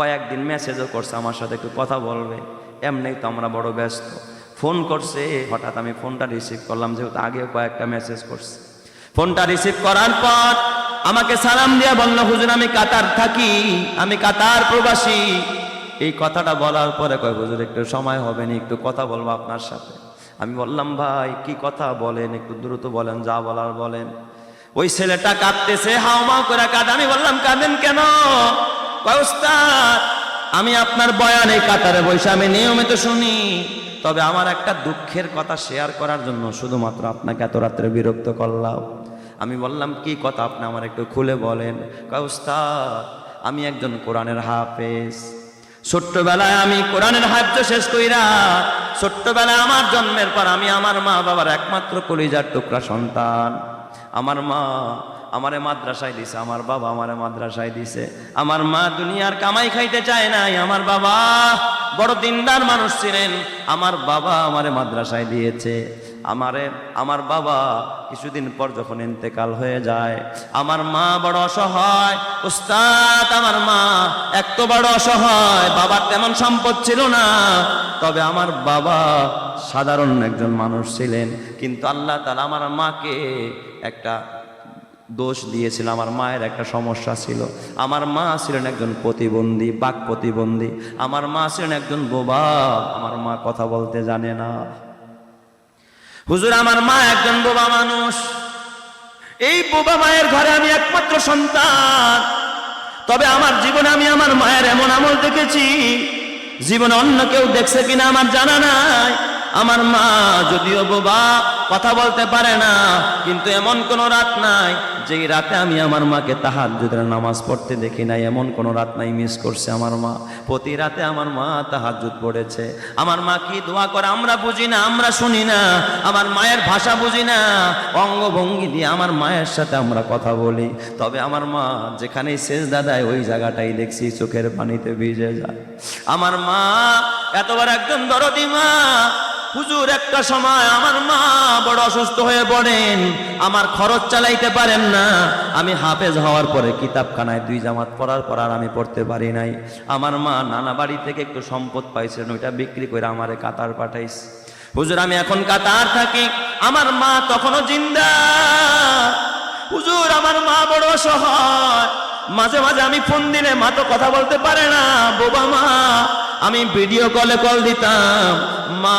কয়েকদিন মেসেজও করছে, আমার সাথে একটু কথা বলবে। এমনি তো আমরা বড় ব্যস্ত। ফোন করছে, হঠাৎ আমি ফোনটা রিসিভ করলাম, যেহেতু আগেও কয়েকটা মেসেজ করছে। ফোনটা রিসিভ করার পর আমাকে সালাম দিয়ে বলল, হুজুর, আমি কাতার থাকি, আমি কাতার প্রবাসী। এই কথাটা বলার পরে কয়, হুজুর, একটু সময় হবে না, একটু কথা বলব আপনার সাথে। আমি বললাম, ভাই, কি কথা বলেন? একটু দ্রুত বলেন, যা বলার বলেন। ওই ছেলেটা কাঁদতেছে, হাওমাও করে কাঁদে। আমি বললাম, কাঁদেন কেন? আমি আপনার বয়ানে কাতারে বসে, আমি নিয়মিত শুনি। তবে আমার একটা দুঃখের কথা শেয়ার করার জন্য শুধুমাত্র আপনাকে এত রাত্রে বিরক্ত করলাম। আমি বললাম, কি কথা আপনি আমার একটু খুলে বলেন? কয় উস্তাদ আমি একজন কোরআনের হাফেজ। ছোট্টবেলায় আমি কোরআনের হাফজ শেষ কইরা, ছোট্টবেলায় আমার জন্মের পর আমি আমার মা বাবার একমাত্র কলিজার টুকরা সন্তান। আমার মা আমারে মাদ্রাসায় দিছে, আমার বাবা আমারে মাদ্রাসায় দিছে। আমার মা দুনিয়ার কামাই খাইতে চায় নাই, আমার বাবা বড় দিনদার মানুষ ছিলেন, আমার বাবা আমারে মাদ্রাসায় দিয়েছে। আমারে, আমার বাবা কিছুদিন পর যখন ইন্তেকাল হয়ে যায়, আমার মা বড় অসহায়, উস্তাদ, আমার মা এত বড় অসহায়, বাবার তেমন সম্পদ ছিল না। তবে আমার বাবা সাধারণ একজন মানুষ ছিলেন, কিন্তু আল্লাহ তালা আমার মাকে একটা দোষ দিয়েছিল, আমার মায়ের একটা সমস্যা ছিল। আমার মা ছিলেন একজন প্রতিবন্ধী, বাক প্রতিবন্ধী। আমার মা ছিলেন একজন বোবা, আমার মা কথা বলতে জানে না। হুজুর, আমার মা একজন বোবা মানুষ। এই বোবা মায়ের ঘরে আমি একমাত্র সন্তান। তবে আমার জীবনে আমি আমার মায়ের এমন আমল দেখেছি, জীবনে অন্য কেউ দেখছে কিনা আমার জানা নাই। আমার মা যদিও বোবা, কথা বলতে পারে না, কিন্তু এমন কোনো রাত নাই, যেই রাতে আমি আমার মাকে তাহার যুদের নামাজ পড়তে দেখি নাই, এমন কোনো রাত নাই মিস করছে আমার মা। প্রতি রাতে আমার মা তাহার যুদ পড়েছে। আমার মা কি দোয়া করে আমরা বুঝি না, আমরা শুনি না, আমার মায়ের ভাষা বুঝি না, অঙ্গভঙ্গি দিয়ে আমার মায়ের সাথে আমরা কথা বলি। তবে আমার মা যেখানেই শেষ দাদায় ওই জায়গাটাই দেখছি, চোখের পানিতে ভিজে যায়। আমার মা এতবার একজন দরদি মা হুজুর, একটা সময় আমার মা বড় অসুস্থ হয়ে পড়েন। আমার খরচ চালাইতে পারেন না। আমি হাফেজ হওয়ার পরে কিতাবখানায় দুই জামাত পড়ার পর আর আমি পড়তে পারি নাই। আমার মা নানা বাড়ি থেকে একটু সম্পদ পাইছেন, ওইটা বিক্রি করে আমারে কাতার পাঠাইস হুজুর, আমি এখন কাতার থাকি। আমার মা তখনও জিন্দা। হুজুর, আমার মা বড় অসহায়। মাঝে মাঝে আমি ফোন দিলে মা তো কথা বলতে পারে না। বোবা মা আমি ভিডিও কলে কল দিতাম। মা,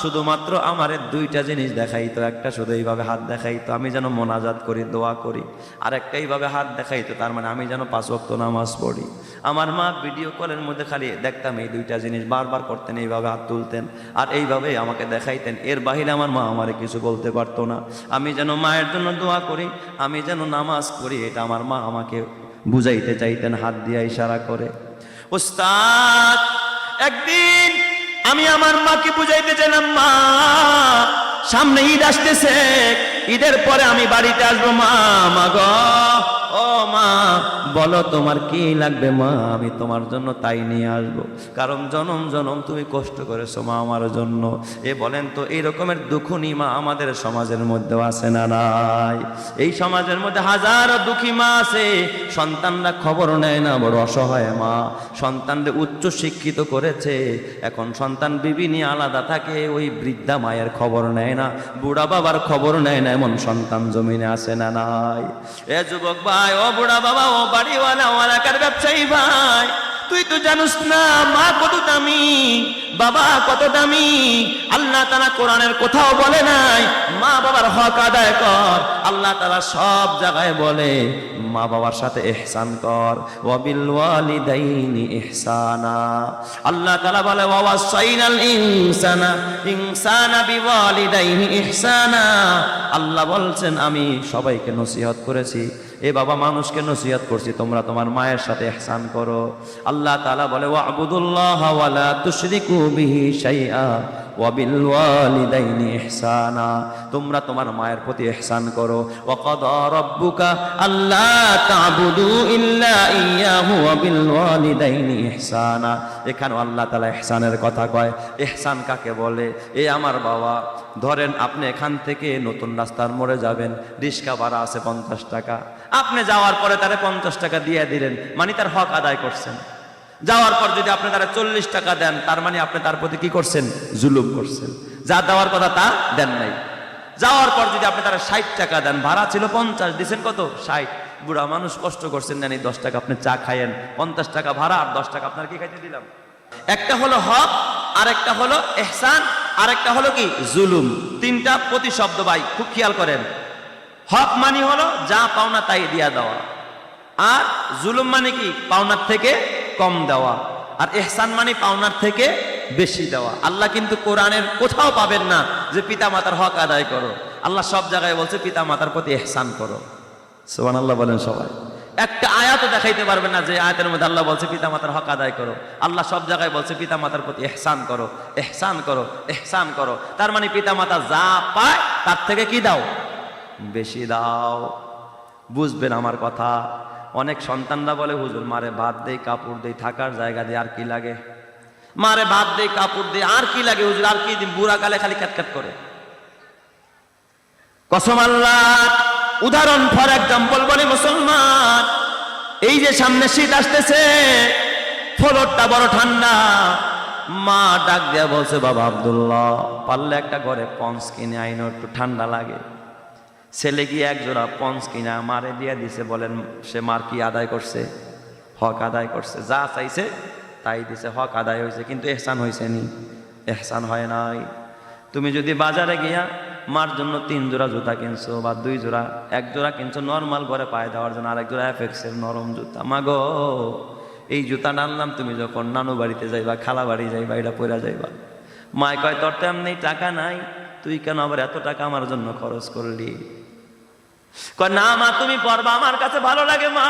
শুধুমাত্র আমার দুইটা জিনিস দেখাইতো, একটা শুধু এইভাবে হাত দেখাইতো, আমি যেন মোনাজাত করি, দোয়া করি, আর একটা এইভাবে হাত দেখাইতো, তার মানে আমি যেন পাঁচ ওয়াক্ত নামাজ পড়ি। আমার মা ভিডিও কলের মধ্যে খালি দেখতাম এই দুইটা জিনিস, বারবার করতেন, এইভাবে হাত তুলতেন, আর এইভাবে আমাকে দেখাইতেন। এর বাহিরে আমার মা আমারে কিছু বলতে পারতো না। আমি যেন মায়ের জন্য দোয়া করি, আমি যেন নামাজ পড়ি, এটা আমার মা আমাকে বুঝাইতে চাইতেন, হাত দিয়ে ইশারা করে। উস্তাদ একদিন আমি আমার মাকে বুঝাইতে চাইলাম, মা, সামনে ঈদ আসতেছে, ঈদের পরে আমি বাড়িতে আসব, মা মা গো। ও মা, বলো তোমার কি লাগবে মা? আমি তোমার জন্য তাই নিয়ে আসব। কারণ জনম জনম তুমি কষ্ট করেছ মা আমার জন্য। এ বলেন তো, এই রকমের দুঃখনী মা আমাদের সমাজের মধ্যেও আছে না নাই? এই সমাজের মধ্যে হাজারো দুঃখী মা আছে। সন্তানরা খবর নেয় না, বড় অসহায় মা। সন্তানদের উচ্চ শিক্ষিত করেছে। এখন সন্তান বিবি নিয়ে আলাদা থাকে, ওই বৃদ্ধা মায়ের খবর নেয় না, বুড়া বাবার খবর নেয় না, এমন সন্তান জমিনে আসে না নাই? এ যুবক ভাই, ও বুড়া বাবা, ও বাড়িওয়ালা, ও ব্যবসায়ী ভাই, তুই তো জানিস না, মা কত দামি, বাবা কত দামি, আল্লাহ তালা কোরআনের কোথাও বলে নাই, মা বাবার হক আদায় কর, আল্লাহ তালা সব জায়গায় বলে, মা বাবার সাথে এহসান কর ওয়াবিল ওয়ালিদাইনি ইহসানা। আল্লাহ তালা বলে ওয়াসাইনাল ইনসানা ইনসানা বিওয়ালিদাইনি ইহসানা। আল্লাহ বলছেন, আমি সবাইকে নসিহত করেছি এ বাবা, মানুষকে নসিহত করছি, তোমরা তোমার মায়ের সাথে এহসান করো। আল্লাহ তালা বলে তোমরা তোমার মায়ের প্রতি ইহসান করো। ওয়াকাদা রাব্বুকা আল্লা তা'বুদু ইল্লা ইয়াহু ওয়াবিল ওয়ালিদাইনি ইহসানা। এখানে আল্লাহ তালা ইহসানের কথা কয়। এহসান কাকে বলে? এ আমার বাবা, ধরেন আপনি এখান থেকে নতুন রাস্তার মোড়ে যাবেন, রিক্সা ভাড়া আছে পঞ্চাশ টাকা। আপনি যাওয়ার পরে তারা পঞ্চাশ টাকা দিয়ে দিলেন মানে তার হক আদায় করছেন। যাওয়ার পর যদি আপনি তারা চল্লিশ টাকা দেন, তার মানে আপনি তার প্রতি কি করছেন? জুলুম করছেন। যা দেওয়ার কথা তা দেন নাই। যাওয়ার পর যদি আপনি তারা ষাট টাকা দেন, ভাড়া ছিল পঞ্চাশ দিচ্ছেন কত? ষাট। বুড়া মানুষ কষ্ট করছেন, জানি দশ টাকা আপনি চা খাইয়েন পঞ্চাশ টাকা ভাড়া আর দশ টাকা আপনার কি খাইতে দিলাম? একটা হলো হক আর একটা হলো এহসান আর একটা হলো কি? জুলুম। তিনটা প্রতিশব্দ ভাই, খুব খেয়াল করেন। হক মানি হলো যা পাওনা তাই দিয়া দেওয়া। আর জুলুম মানে কি? পাওনার থেকে কম দেওয়া। আর এহসান মানে পাওনার থেকে বেশি দেওয়া। আল্লাহ কিন্তু কোরআনের কোথাও পাবেন না যে পিতা মাতার হক আদায় করো। আল্লাহ সব জায়গায় বলছে পিতা মাতার প্রতি এহসান করো। সোহান আল্লাহ বলেন সবাই। একটা আয়াত দেখাইতে পারবেন না যে আয়াতের মধ্যে আল্লাহ বলছে পিতা মাতার হক আদায় করো। আল্লাহ সব জায়গায় বলছে পিতা মাতার প্রতি এহসান করো। এহসান করো এহসান করো। তার মানে পিতা মাতা যা পায় তার থেকে কি দাও? বেশি দাও। বুঝবেন আমার কথা। অনেক সন্তানরা বলে, হুজুর, মারে ভাত দেই, কাপড় দেই, থাকার জায়গা দিয়ে আর কি লাগে? মারে ভাত দেই, কাপড় দেই, আর কি লাগে, হুজুর? আর কি দিন বুড়া কালে খালি ক্যাটক্যাট করে। কসম আল্লাহ। উদাহরণ ফর এক্সাম্পল বলে মুসলমান। এই যে সামনে শীত আসতেছে, ফলরটা বড় ঠান্ডা। মা ডাক দেয়া বলছে, বাবা আব্দুল্লাহ, পারলে একটা ঘরে পঞ্চ কিনে আইনো, একটু ঠান্ডা লাগে। ছেলে গিয়ে এক জোড়া পঞ্চ কিনা, মারে দিয়ে দিছে, বলেন, সে মার কি আদায় করছে? হক আদায় করছে। যা চাইছে, তাই দিছে। হক আদায় হয়েছে, কিন্তু এহসান হয়েছে নি। এহসান হয় নাই। তুমি যদি বাজারে গিয়া মার জন্য তিন জোড়া জুতা কিনছো বা দুই জোড়া, এক জোড়া কিনছো, নর্মাল ঘরে পায়ে দেওয়ার জন্য আরেক জোড়া এফেক্সের নরম জুতা। মাগো, এই জুতা নানলাম তুমি যখন নানু বাড়িতে যাইবা, খালা বাড়ি যাইবা, এটা পরে যাইবা। মায় কয়, তোর তো এমনি টাকা নাই। তুই কেন আবার এত টাকা আমার জন্য খরচ করলি? কয়, না মা, তুমি পড়বা, আমার কাছে ভালো লাগে মা।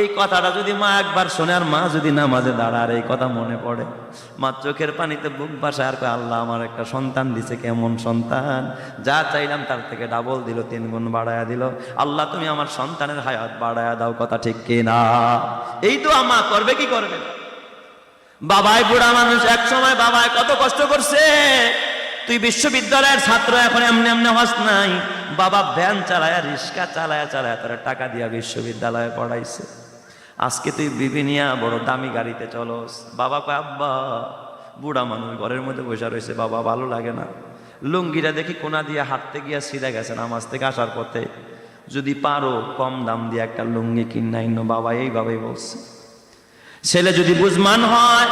এই কথাটা যদি মা একবার শোনে, আর মা যদি না নামাজে দাঁড়ার এই কথা মনে পড়ে, মা চোখের পানিতে বুক বাসায় আর আল্লাহ আমার একটা সন্তান দিছে, কেমন সন্তান? যা চাইলাম তার থেকে ডাবল দিল, তিন গুণ বাড়ায়া দিল। আল্লাহ, তুমি আমার সন্তানের হায়াত বাড়ায়া দাও, কথা ঠিক কি না? এই তো মা করবে, কি করবে? না? বাবাই বুড়া মানুষ এক সময় বাবাই কত কষ্ট করছে? তুই বিশ্ববিদ্যালয়ের ছাত্র, এখন এমনি এমনি হস নাই। বাবা ভ্যান চালায়া, রিক্সা চালায়া, চালায় তোরা টাকা দিয়া বিশ্ববিদ্যালয়ে পড়াইছে। আজকে তুই বিভিনিয়া বড় দামি গাড়িতে চলস। বাবা কয়, আব্বা, বুড়া মানুষ ঘরের মধ্যে বসে রয়েছে, বাবা ভালো লাগে না। লুঙ্গিটা দেখি কোনা দিয়ে হাঁটতে গিয়া সিধা গেছে নামাজ থেকে আসার পথে। যদি পারো, কম দাম দিয়ে একটা লুঙ্গি কিনাইন বাবা এইভাবেই বলছে। ছেলে যদি বুঝমান হয়,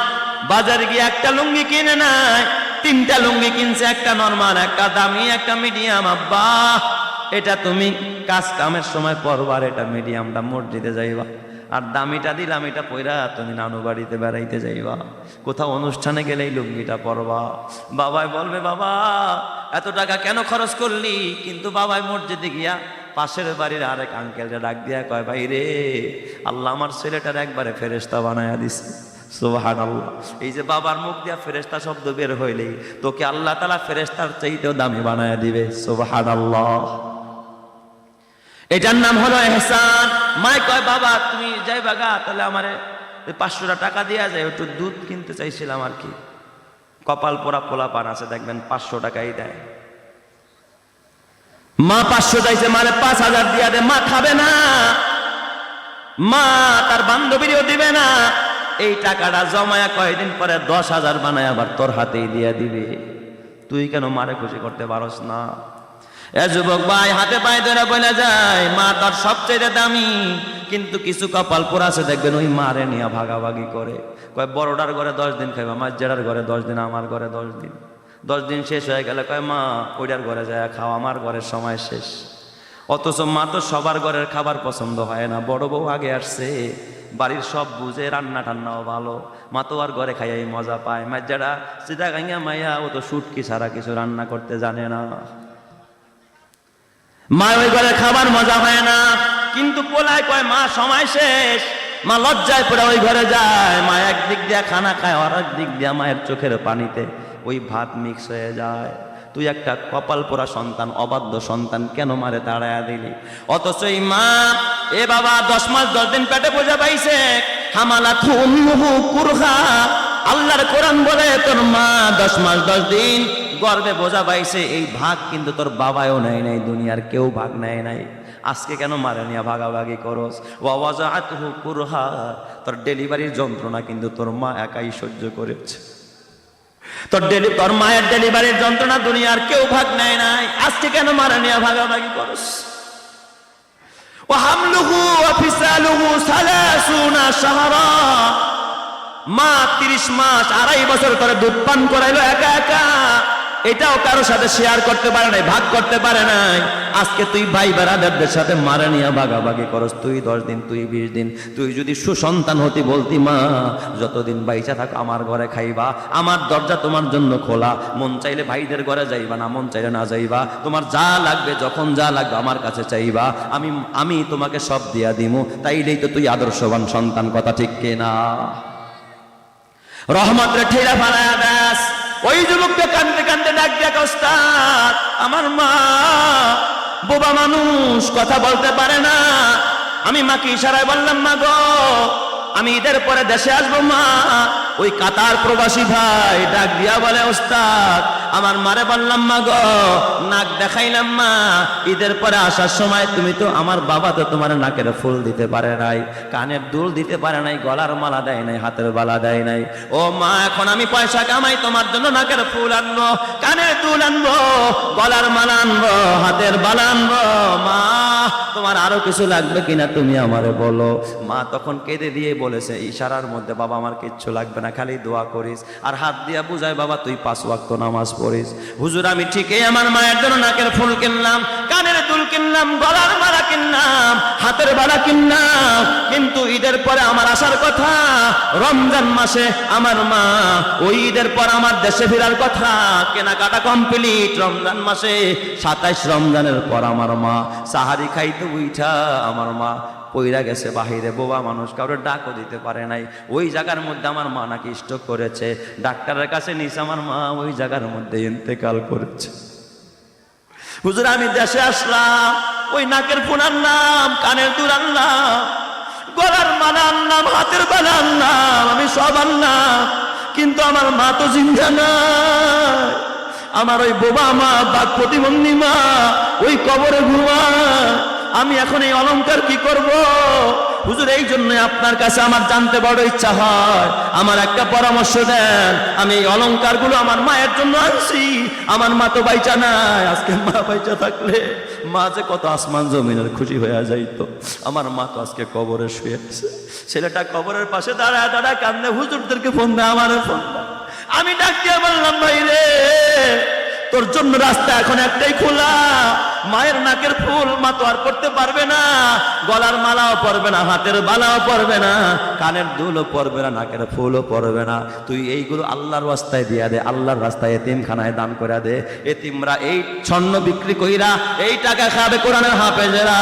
বাজারে গিয়ে একটা লুঙ্গি কিনে নেয় তিনটা লুঙ্গি কিনছে, একটা নর্মাল একটা দামি, একটা মিডিয়াম আব্বা, এটা তুমি কাজ কামের সময় পরবার, এটা মিডিয়ামটা মসজিদে যাইবা। আর দামিটা দিলাম, এটা পয়রা তুমি নানু বাড়িতে বেড়াইতে যাইবা। কোথাও অনুষ্ঠানে গেলে এই লুঙ্গিটা পরবা। বাবাই বলবে, বাবা, এত টাকা কেন খরচ করলি? কিন্তু বাবাই মসজিদে গিয়া পাশের বাড়ির আরেক আঙ্কেলটা ডাক দিয়া কয় ভাই রে আল্লাহ আমার ছেলেটার একবারে ফেরেস্তা বানায়া দিছে। এই যে বাবার মুখ দিয়া ফেরেস্তা শব্দ বের হইলেই তোকে আল্লাহ তালা ফেরেস্তার চাইতেও দামি বানায়া দিবে। সোহান এটার নাম হলো এহসান। মাই কয়, বাবা, তুমি তাহলে পাঁচশোটা টাকা যায় একটু দুধ কিনতে চাইছিলাম আর কি কপাল পোড়া পোলা পান আছে, দেখবেন পাঁচশো টাকাই দেয়। মা পাঁচশো চাইছে মানে পাঁচ হাজার দিয়া দে, মা খাবে না। মা তার বান্ধবীরও দিবে না। এই টাকাটা জমায়া কয়েকদিন পরে দশ হাজার বানায় আবার তোর হাতেই দিয়ে দিবে। তুই কেন মারে খুশি করতে পারস না? এ যুবক ভাই, হাতে পায়ে ধরে বলে যায়, মা তার সবচেয়ে দামি, কিন্তু কিছু কপাল পোড়াছে দেখবেন ওই মারে নিয়ে ভাগাভাগি করে। কয়, বড়টার ঘরে দশ দিন খাইবা, মাঝেরার ঘরে দশ দিন, আমার ঘরে দশ দিন। দশ দিন শেষ হয়ে গেলে কয়, মা, ওইটার ঘরে যায় খাও, আমার ঘরের সময় শেষ। অথচ মা তো সবার ঘরের খাবার পছন্দ হয় না, বড় বউ আগে আসছে। বাড়ির সব বুঝে রান্না টান্নাও ভালো। মা তো আর ঘরে খাইয়াই মজা পায়। মাঝারা সিধা গাইয়া মাইয়া ও তো সুটকি ছাড়া কিছু রান্না করতে জানে না। মা ওই ঘরে খাবার মজা পায় না। কিন্তু পোলায় কয়, মা, সময় শেষ। মা লজ্জায় পড়ে ওই ঘরে যায়। মা একদিক দিয়া খানা খায় আর এক দিক দিয়া মায়ের চোখের পানিতে ওই ভাত মিক্স হয়ে যায়। তুই একটা কপাল পোড়া সন্তান, অবাধ্য সন্তান, কেন মারে তাড়ায়া দিলি? অথচ এই মা, এ বাবা দশ মাস, দশ দিন পেটে বোঝা পাইছে। হামালা থুমুহু কুরহা। আল্লাহর কোরআন বলে, তোর মা দশ মাস, দশ দিন গর্বে বোঝা পাইছে। এই ভাগ কিন্তু তোর বাবাও নেয় নাই, দুনিয়ার কেউ ভাগ নেয় নাই। আজকে কেন মারে নিয়ে ভাগাভাগি করস? ওয়াজাআতহু কুরহা। তোর ডেলিভারির যন্ত্রণা কিন্তু তোর মা একাই সহ্য করেছে। তোর তোর মায়ের ডেলিভারির যন্ত্রণা দুনিয়ার কেউ ভাগ নেয় নাই। আজকে কেন মারা নিয়ে ভাগাভাগি করস? ও হামলুহু অফিসালুহু সালাসুনা শাহরা। মা তিরিশ মাস আড়াই বছর করে দুধ পান করাইলো একা একা। এটাও কারও সাথে শেয়ার করতে পারে নাই, ভাগ করতে পারে নাই। আজকে তুই ভাই বেড়াদারদের সাথে মারা নিয়ে ভাগাভাগি করস। তুই দশ দিন, তুই বিশ দিন, তুই যদি সুসন্তান হতি বলতি, মা, যতদিন বাইচা থাক, আমার ঘরে খাইবা। আমার দরজা তোমার জন্য খোলা। মন চাইলে ভাইদের ঘরে যাইবা না, মন চাইলে না যাইবা। তোমার যা লাগবে, যখন যা লাগবে, আমার কাছে চাইবা। আমি আমি তোমাকে সব দিয়া দিমু। তাইলেই তো তুই আদর্শবান সন্তান, কথা ঠিক কিনা? রহমত ঠেলা ফালায়া দাস ওই যুবককে কান্দে কান্দতে ডাক দেখ ওস্তাদ, আমার মা বোবা মানুষ, কথা বলতে পারে না। আমি মাকে ইশারায় বললাম, মা গো, আমি ঈদের পরে দেশে আসব, মা। ওই কাতার প্রবাসী ভাই ডাক দিয়া বলে, ওস্তাদ আমার মারে বললাম, মা গো, নাক দেখাইলাম, মা। ঈদের পরে আসার সময় তুমি তো আমার বাবা তো তোমার নাকের ফুল দিতে পারে নাই, কানের দুল দিতে পারে নাই, গলার মালা দেয় নাই, হাতের বালা দেয় নাই। ও মা, এখন আমি পয়সা কামাই, তোমার জন্য নাকের ফুল আনব, কানের দুল আনব, গলার মালা আনব, হাতের বালা আনব। মা, তোমার আরও কিছু লাগবে কিনা তুমি আমারে বলো। মা তখন কেঁদে দিয়ে বলেছে, ইশারার মধ্যে বাবা, আমার কিচ্ছু লাগবে না, খালি দোয়া করিস। আর হাত দিয়া বুঝায়, বাবা, তুই পাঁচ ওয়াক্ত নামাজ পড়িস হুজুর আমি ঠিকই আমার মায়ের জন্য নাকের ফুল কিনলাম। কানের দুল কিনলাম, গলার মালা কিনলাম, হাতের বালা কিনলাম। কিন্তু ঈদের পরে আমার আসার কথা, রমজান মাসে আমার মা, ওই ঈদের পর আমার দেশে ফেরার কথা, কেনাকাটা কমপ্লিট। রমজান মাসে সাতাইশ রমজানের পর আমার মা, সাহারি খাইতে উইঠা আমার মা, পইরা গেছে বাহিরে। বোবা মানুষ কারোর ডাকও দিতে পারে নাই। ওই জায়গার মধ্যে আমার মা নাকি স্ট্রোক করেছে। ডাক্তারের কাছে নিছে আমার মা, ওই জায়গার মধ্যে ইন্তেকাল করেছে। হুজুর, আমি দেশে আসলাম, ওই নাকের ফোনার নাম, কানের দুল আনলাম গলার মানার নাম, হাতের বানার নাম, আমি সব আনলাম কিন্তু আমার মা তো জিন্দা না আমার ওই বোবা মা বাঘপতি প্রতিবন্ধী মা, ওই কবরে ঘুমায়। আমি এখন এই অলংকার কি করব? হুজুর, এই জন্য আপনার কাছে আমার জানতে বড় ইচ্ছা হয়। আমার একটা পরামর্শ দেন। আমি এই অলংকারগুলো আমার মায়ের জন্য আনছি। আমার মা তো বাইচা নাই। আজকে মা বাইচা থাকলে মা যে কত আসমান জমিনের খুশি হয়ে যাইতো। আমার মা তো আজকে কবরে শুয়ে আছে। ছেলেটা কবরের পাশে দাঁড়ায় দাঁড়ায় কান্দে। হুজুরদেরকে ফোন দেয়, আমার ফোন। আমি ডাক দিয়ে বললাম, ভাই রে, তোর জন্য রাস্তা এখন একটাই খোলা। মায়ের নাকের ফুল মা তো আর পড়তে পারবে না, গলার মালাও পরবে না, হাতের বালাও পরবে না, কানের দুলও পরবে না, নাকের ফুলও পরবে না। তুই এইগুলো আল্লাহর রাস্তায় দিয়া দে, আল্লাহর রাস্তায় এতিমখানায় দান করে দে। এতিমরা এই স্বর্ণ বিক্রি কইরা এই টাকা খাবে কোরআনের হাফেজেরা।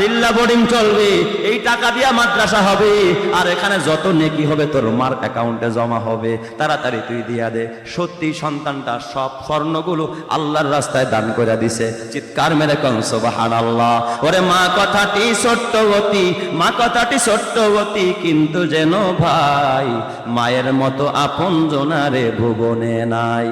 লিল্লা বোর্ডিং চলবে, এই টাকা দিয়া মাদ্রাসা হবে, আর এখানে যত নেকি হবে তোর মার অ্যাকাউন্টে জমা হবে, তাড়াতাড়ি তুই দিয়া দে। সত্যি সন্তানটা সব স্বর্ণগুলো আল্লাহর রাস্তায় দান করে দিছে। চিৎকার মেরে কংস বাহান আল্লাহ ওরে মা, কথাটি সত্যবতী মা, কথাটি সত্যবতী কিন্তু যেন ভাই, মায়ের মতো আপন জোনারে ভুবনে নাই।